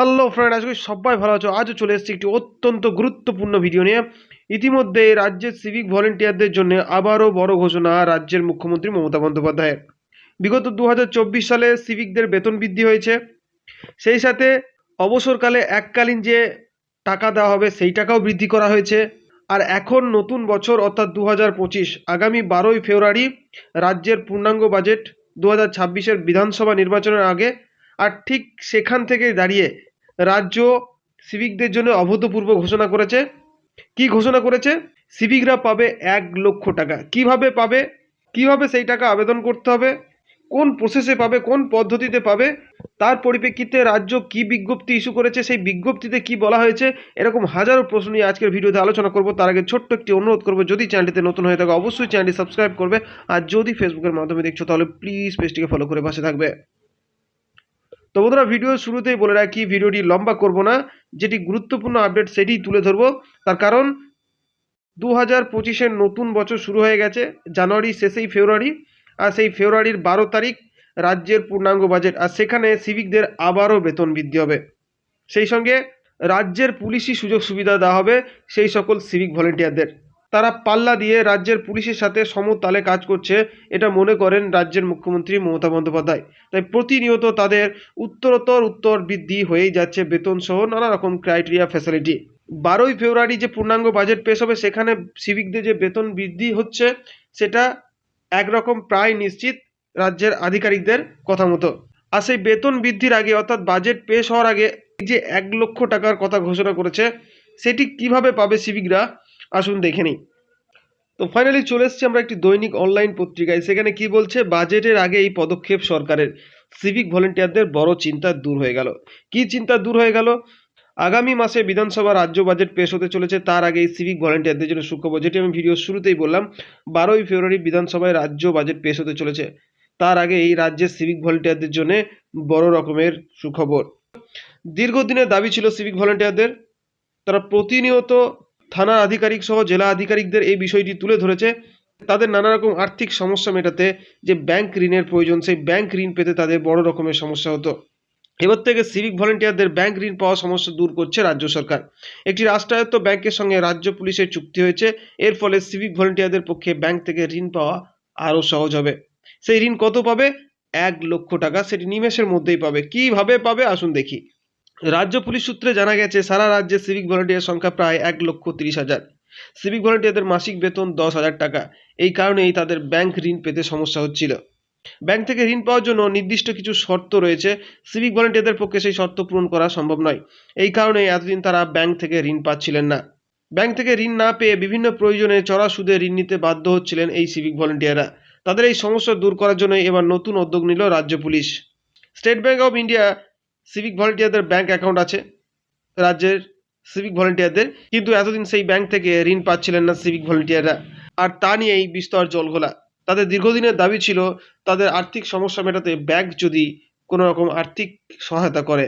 Hello friend আজকে সবাই ভালো আছো। আজও চলে এসেছি একটি অত্যন্ত গুরুত্বপূর্ণ ভিডিও নিয়ে। ইতিমধ্যে রাজ্যের সিভিক ভলেন্টিয়ারদের জন্য আবারও বড় ঘোষণা রাজ্যের মুখ্যমন্ত্রী মমতা বন্দ্যোপাধ্যায়ের। বিগত দু হাজার চব্বিশ সালে সিভিকদের বেতন বৃদ্ধি হয়েছে। সেই সাথে অবসরকালে এককালীন যে টাকা দেওয়া হবে, সেই টাকাও বৃদ্ধি করা হয়েছে। আর এখন নতুন বছর, অর্থাৎ দু হাজার পঁচিশ, আগামী বারোই ফেব্রুয়ারি রাজ্যের পূর্ণাঙ্গ বাজেট দু হাজার বিধানসভা নির্বাচনের আগে। আর ঠিক সেখান থেকে দাঁড়িয়ে রাজ্য সিভিকদের জন্য অভূতপূর্ব ঘোষণা করেছে। কি ঘোষণা করেছে? সিভিকরা পাবে এক লক্ষ টাকা। কীভাবে পাবে? কীভাবে সেই টাকা আবেদন করতে হবে? কোন প্রসেসে পাবে? কোন পদ্ধতিতে পাবে? তার পরিপ্রেক্ষিতে রাজ্য কি বিজ্ঞপ্তি ইস্যু করেছে? সেই বিজ্ঞপ্তিতে কি বলা হয়েছে? এরকম হাজারো প্রশ্ন নিয়ে আজকের ভিডিওতে আলোচনা করব। তার আগে ছোট্ট একটি অনুরোধ করব, যদি চ্যানেলটিতে নতুন হয়ে থাকে, অবশ্যই চ্যানেলটি সাবস্ক্রাইব করবে। আর যদি ফেসবুকের মাধ্যমে দেখছ, তাহলে প্লিজ পেজটিকে ফলো করে পাশে থাকবে। তো বন্ধুরা ভিডিও শুরুতেই বলে রাখি ভিডিওটি লম্বা করব না, যেটি গুরুত্বপূর্ণ আপডেট সেটি তুলে ধরবো। তার কারণ দু হাজার পঁচিশের নতুন বছর শুরু হয়ে গেছে, জানুয়ারি শেষেই ফেব্রুয়ারি, আর সেই ফেব্রুয়ারির বারো তারিখ রাজ্যের পূর্ণাঙ্গ বাজেট আর সেখানে সিভিকদের আবারও বেতন বৃদ্ধি হবে। সেই সঙ্গে রাজ্যের পুলিশি সুযোগ সুবিধা দেওয়া হবে সেই সকল সিভিক ভলেন্টিয়ারদের তারা পাল্লা দিয়ে রাজ্যের পুলিশের সাথে সমতালে কাজ করছে, এটা মনে করেন রাজ্যের মুখ্যমন্ত্রী মমতা বন্দ্যোপাধ্যায়। তাই প্রতিনিয়ত তাদের উত্তরোত্তর উত্তর বৃদ্ধি হয়েই যাচ্ছে বেতন সহ নানা রকম ক্রাইটেরিয়া ফ্যাসিলিটি বারোই ফেব্রুয়ারি যে পূর্ণাঙ্গ বাজেট পেশ হবে, সেখানে সিভিকদের যে বেতন বৃদ্ধি হচ্ছে, সেটা একরকম প্রায় নিশ্চিত রাজ্যের আধিকারিকদের কথা মতো। আর সেই বেতন বৃদ্ধির আগে অর্থাৎ বাজেট পেশ হওয়ার আগে যে এক লক্ষ টাকার কথা ঘোষণা করেছে, সেটি কীভাবে পাবে সিভিকরা আসুন দেখে নিই। তো ফাইনালি চলে এসেছি আমরা একটি দৈনিক অনলাইন পত্রিকায়। সেখানে কি বলছে? বাজেটের আগে এই পদক্ষেপ সরকারের। সিভিক ভলেন্টিয়ারদের বড় চিন্তা দূর হয়ে গেল। কি চিন্তা দূর হয়ে গেল? আগামী মাসে বিধানসভা রাজ্য বাজেট পেশ হতে চলেছে। তার আগে সিভিক ভলেন্টিয়ারদের জন্য সুখবর, যেটি আমি ভিডিও শুরুতেই বললাম, বারোই ফেব্রুয়ারি বিধানসভায় রাজ্য বাজেট পেশ হতে চলেছে। তার আগে এই রাজ্যের সিভিক ভলেন্টিয়ারদের জন্য বড় রকমের সুখবর। দীর্ঘদিনের দাবি ছিল সিভিক ভলেন্টিয়ারদের তারা প্রতিনিয়ত থানা আধিকারিক সহ জেলা আধিকারিকদের এই বিষয়টি তুলে ধরেছে। তাদের নানা রকম আর্থিক সমস্যা মেটাতে যে ব্যাংক ঋণের প্রয়োজন, সেই ব্যাংক ঋণ পেতে তাদের বড় রকমের সমস্যা হতো। এবার থেকে সিভিক ভলেন্টিয়ারদের ব্যাংক ঋণ পাওয়া সমস্যা দূর করছে রাজ্য সরকার। একটি রাষ্ট্রায়ত্ত ব্যাংকের সঙ্গে রাজ্য পুলিশের চুক্তি হয়েছে। এর ফলে সিভিক ভলেন্টিয়ারদের পক্ষে ব্যাংক থেকে ঋণ পাওয়া আরও সহজ হবে। সেই ঋণ কত পাবে? এক লক্ষ টাকা। সেটি নিমেষের মধ্যেই পাবে। কীভাবে পাবে? আসুন দেখি। রাজ্য পুলিশ সূত্রে জানা গেছে, সারা রাজ্যে সিভিক ভলেন্টিয়ার সংখ্যা প্রায় এক লক্ষ তিরিশ হাজার। সিভিক ভলেন্টিয়ারদের মাসিক বেতন দশ হাজার টাকা। এই কারণেই তাদের ব্যাংক ঋণ পেতে সমস্যা হচ্ছিল। ব্যাংক থেকে ঋণ পাওয়ার জন্য নির্দিষ্ট কিছু শর্ত রয়েছে। সিভিক ভলেন্টিয়ারদের পক্ষে সেই শর্ত পূরণ করা সম্ভব নয়। এই কারণে এতদিন তারা ব্যাংক থেকে ঋণ পাচ্ছিলেন না। ব্যাংক থেকে ঋণ না পেয়ে বিভিন্ন প্রয়োজনে চড়া সুদে ঋণ নিতে বাধ্য হচ্ছিলেন এই সিভিক ভলেন্টিয়াররা তাদের এই সমস্যা দূর করার জন্য এবার নতুন উদ্যোগ নিল রাজ্য police. State bank of India civic ভলেন্টিয়ারদের bank account আছে। রাজ্যের সিভিক ভলেন্টিয়ারদের কিন্তু এতদিন সেই ব্যাংক থেকে ঋণ পাচ্ছিলেন না সিভিক ভলেন্টিয়াররা আর তা নিয়েই বিস্তর জলঘোলা। তাদের দীর্ঘদিনের দাবি ছিল, তাদের আর্থিক সমস্যা মেটাতে ব্যাংক যদি কোনো রকম আর্থিক সহায়তা করে।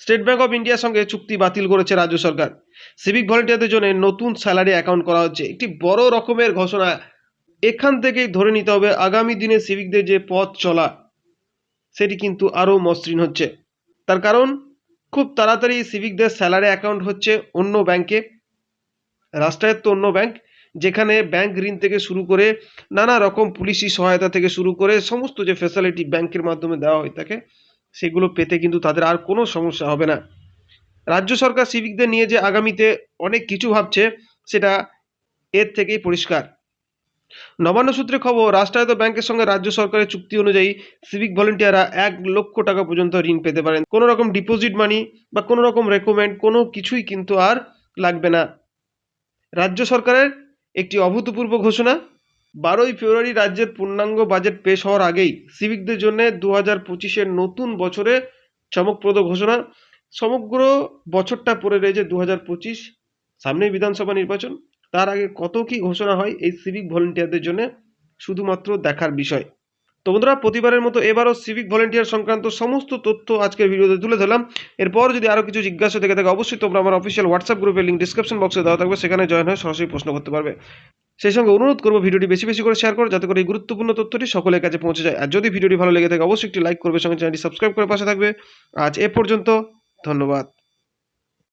স্টেট ব্যাংক অফ ইন্ডিয়ার সঙ্গে চুক্তি বাতিল করেছে রাজ্য সরকার। সিভিক ভলেন্টিয়ারদের জন্য নতুন স্যালারি অ্যাকাউন্ট করা হচ্ছে। একটি বড় রকমের ঘোষণা এখান থেকেই ধরে নিতে হবে, আগামী দিনে সিভিকদের যে পথ চলা, সেটি কিন্তু আরও মসৃণ হচ্ছে। তার কারণ, খুব তাড়াতাড়ি সিভিকদের স্যালারি অ্যাকাউন্ট হচ্ছে অন্য ব্যাংকে, রাষ্ট্রায়ত্ত অন্য ব্যাংক, যেখানে ব্যাংক ঋণ থেকে শুরু করে নানা রকম পুলিশি সহায়তা থেকে শুরু করে সমস্ত যে ফ্যাসিলিটি ব্যাংকের মাধ্যমে দেওয়া হয়ে থাকে সেগুলো পেতে কিন্তু তাদের আর কোনো সমস্যা হবে না। রাজ্য সরকার সিভিকদের নিয়ে যে আগামীতে অনেক কিছু ভাবছে, সেটা এর থেকেই পরিষ্কার। নবান্ন সূত্রে খবর, রাষ্ট্রায়ত্ত ব্যাংকের সঙ্গে রাজ্য সরকারের চুক্তি অনুযায়ী সিভিক ভলেন্টিয়াররা এক লক্ষ টাকা পর্যন্ত ঋণ পেতে পারেন। কোনো রকম ডিপোজিট মানি বা কোনো রকম রেকমেন্ড কোনো কিছুই কিন্তু আর লাগবে না। রাজ্য সরকারের একটি অভূতপূর্ব ঘোষণা, বারোই ফেব্রুয়ারি রাজ্যের পূর্ণাঙ্গ বাজেট পেশ হওয়ার আগেই সিভিকদের জন্য দু হাজার পঁচিশের নতুন বছরে চমকপ্রদ ঘোষণা। সমগ্র বছরটা পড়ে রয়েছে দু হাজার পঁচিশ সামনেই বিধানসভা নির্বাচন। তার আগে কত কি ঘোষণা হয় এই সিভিক ভলেন্টিয়ারদের জন্য? শুধুমাত্র দেখার বিষয়। তো বন্ধুরা, প্রতিবারের মতো এবারও সিভিক ভলেন্টিয়ার সংক্রান্ত সমস্ত তথ্য আজকের ভিডিওতে তুলে ধরলাম। এরপর যদি আরও কিছু জিজ্ঞাসা থেকে থাকে, অবশ্যই তোমরা আমার অফিসিয়াল হোয়াটসঅ্যাপ গ্রুপের লিঙ্ক ডিসক্রিপশন বক্সে দেওয়া থাকবে। সেখানে জয়েন হয়ে সরাসরি প্রশ্ন করতে পারবে। সেই সঙ্গে অনুরোধ করব, ভিডিওটি বেশি বেশি করে শেয়ার করো, যাতে করে এই গুরুত্বপূর্ণ তথ্যটি সকলের কাছে পৌঁছে যায়। আর যদি ভিডিওটি ভালো লেগে থাকে, অবশ্যই একটি লাইক করবে, সঙ্গে চ্যানেলটি সাবস্ক্রাইব করে পাশে থাকবে। আজ এ পর্যন্ত, ধন্যবাদ।